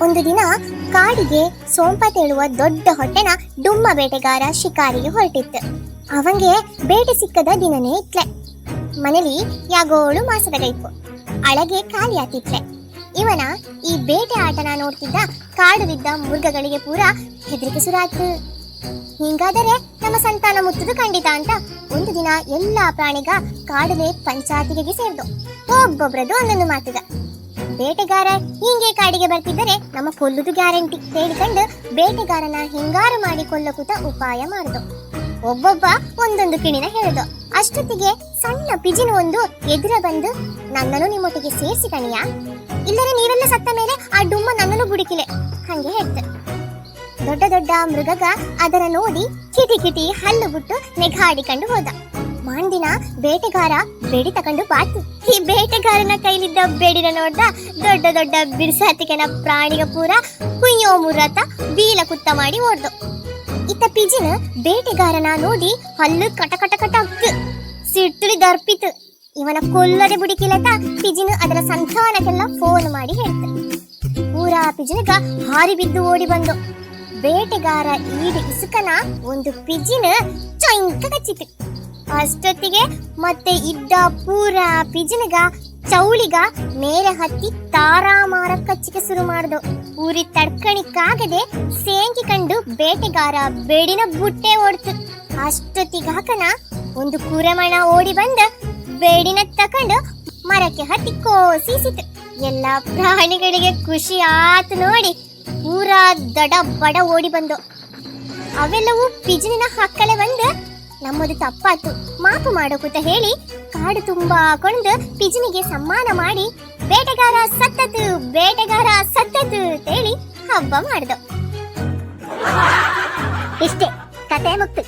ಒಂದು ದಿನ ಕಾಡಿಗೆ ಸೋಂಪ ತೇಳುವ ದೊಡ್ಡ ಹೊಟ್ಟೆನ ಡುಮ್ಮ ಬೇಟೆಗಾರ ಶಿಕಾರಿಗೆ ಹೊರಟಿತ್ತು. ಅವಂಗೆ ಬೇಟೆ ಸಿಕ್ಕದ ದಿನನೇ ಇತ್ಲೆ. ಮನೇಲಿ ಯಾಗೋಳು ಮಾಸದ ಗೈಪು. ಅಳಗೆ ಖಾಲಿ ಆತಿತ್ಲೆ. ಇವನ ಈ ಬೇಟೆ ಆಟನ ನೋಡ್ತಿದ್ದ ಕಾಡುವಿದ್ದ ಮುರ್ಗಗಳಿಗೆ ಪೂರ ಹೆದರಿಕೆ ಸುರಾತು ಹಿಂಗಾದರೆ ನಮ್ಮ ಸಂತಾನ ಮುತ್ತದು ಖಂಡಿತ ಅಂತ ಒಂದು ದಿನ ಎಲ್ಲಾ ಪ್ರಾಣಿಗ ಕಾಡಲೆ ಪಂಚಾಯತಿಗೆ ಸೇರ್ದು. ಒಬ್ಬೊಬ್ರದ್ದು ಒಂದೊಂದು ಮಾತುಗ. ಬೇಟೆಗಾರ ಹಿಂಗೆ ಕಾಡಿಗೆ ಬರ್ತಿದ್ದರೆ ನಮ್ಮ ಕೊಲ್ಲುದು ಗ್ಯಾರಂಟಿ ಹೇಳಿಕೊಂಡು ಬೇಟೆಗಾರನ ಹಿಂಗಾರು ಮಾಡಿ ಕೊಲ್ಲಕುತ ಉಪಾಯ ಮಾಡಿದು. ಒಬ್ಬೊಬ್ಬ ಒಂದೊಂದು ಕಿಣಿನ ಹೇಳಿದು. ಅಷ್ಟೊತ್ತಿಗೆ ಸಣ್ಣ ಪಿಜಿನ ಒಂದು ಎದುರ ಬಂದು ನನ್ನನ್ನು ನಿಮ್ಮೊಟ್ಟಿಗೆ ಸೇರಿಸಿ ಕಣಿಯ. ಇಲ್ಲರೆ ನೀವೆಲ್ಲ ಸತ್ತ ಮೇಲೆ ಆ ಡುಮ್ಮ ನನ್ನನ್ನು ಬುಡಿಕಿಲೆ ಹಂಗೆ ಹೇಳ್ತ. ದೊಡ್ಡ ದೊಡ್ಡ ಮೃಗಗ ಅದರ ನೋಡಿ ಕಿಟಿ ಕಿಟಿ ಹಲ್ಲು ಬಿಟ್ಟು ನೆಗಾಡಿಕೊಂಡು ಹೋದ. ಮಾಂದಿನ ಬೇಟೆಗಾರ ಬೇಡಿ ತಕೊಂಡು ಬಾತು ಈ ಬೇಟೆಗಾರನ ಕೈಲಿದ್ದ ಬೇಡಿನ ನೋಡ್ದ ದೊಡ್ಡ ದೊಡ್ಡ ಬಿರ್ಸಾತಿಕೆನ ಪ್ರಾಣಿಗ ಪೂರ ಕುಯ್ಯೋ ಮುರತ ಬೀಲ ಕುತ್ತ ಮಾಡಿ ಓಡ್ದು. ಇತ್ತ ಪಿಜಿನ ಬೇಟೆಗಾರನ ನೋಡಿ ಹಲ್ಲು ಕಟ ಕಟ ಕಟ ಸಿಟ್ಟುಳಿ ದರ್ಪಿತು. ಇವನ ಕೊಲ್ಲದೆ ಬುಡಿಕಿಲತ ಪಿಜಿನ ಅದರ ಸಂಧಾನಕ್ಕೆಲ್ಲ ಫೋನ್ ಮಾಡಿ ಹೇಳ್ತು. ಪೂರಾ ಪಿಜಿನಗ ಹಾರಿ ಬಿದ್ದು ಓಡಿ ಬಂದು. ಬೇಟೆಗಾರ ಈಡು ಇಸುಕನ ಒಂದು ಪಿಜಿನ ಚೊಂಕ ಕಚ್ಚಿತು. ಅಷ್ಟೊತ್ತಿಗೆ ಮತ್ತೆ ಇದ್ದ ಪೂರ ಪಿಜಿನಗ, ಚೌಳಿಗ ಮೇಲೆ ಹತ್ತಿ ತಾರಾಮಾರ ಕಚ್ಚಿಗೆ ಶುರು ಮಾಡ್ದು. ಊರಿ ತಡ್ಕಣಿಕ್ಕಾಗದೆ ಸೇಂಕಿ ಕಂಡು ಬೇಟೆಗಾರ ಬೇಡಿನ ಬುಟ್ಟೆ ಓಡ್ತು ಅಷ್ಟೊತ್ತಿಗಾಕನ ಒಂದು ಕುರೆಮಣ ಓಡಿ ಬಂದ ಬೇಡಿನ ತಕೊಂಡು ಮರಕ್ಕೆ ಹತ್ತಿ ಕೋಸಿಸಿತು. ಎಲ್ಲ ಪ್ರಾಣಿಗಳಿಗೆ ಖುಷಿ ಆತು ನೋಡಿ ಪೂರಾ ದಡ ಬಡ ಓಡಿ ಬಂದು. ಅವೆಲ್ಲವೂ ಪಿಜಿನ ಹಕ್ಕಲೆ ಬಂದು ನಮ್ಮದು ತಪ್ಪಾತು ಮಾಪು ಮಾಡೋಕೂತ ಹೇಳಿ ಕಾಡು ತುಂಬಾ ಕೊಂಡು ಪಿಜಿನಿಗೆ ಸಮ್ಮಾನ ಮಾಡಿ ಬೇಟೆಗಾರ ಸತ್ತದ್ದು ಬೇಟೆಗಾರ ಸತ್ತದ್ದು ಹೇಳಿ ಹಬ್ಬ ಮಾಡ್ದು. ಇಷ್ಟೇ ಕತೆ ಮುಕ್ತು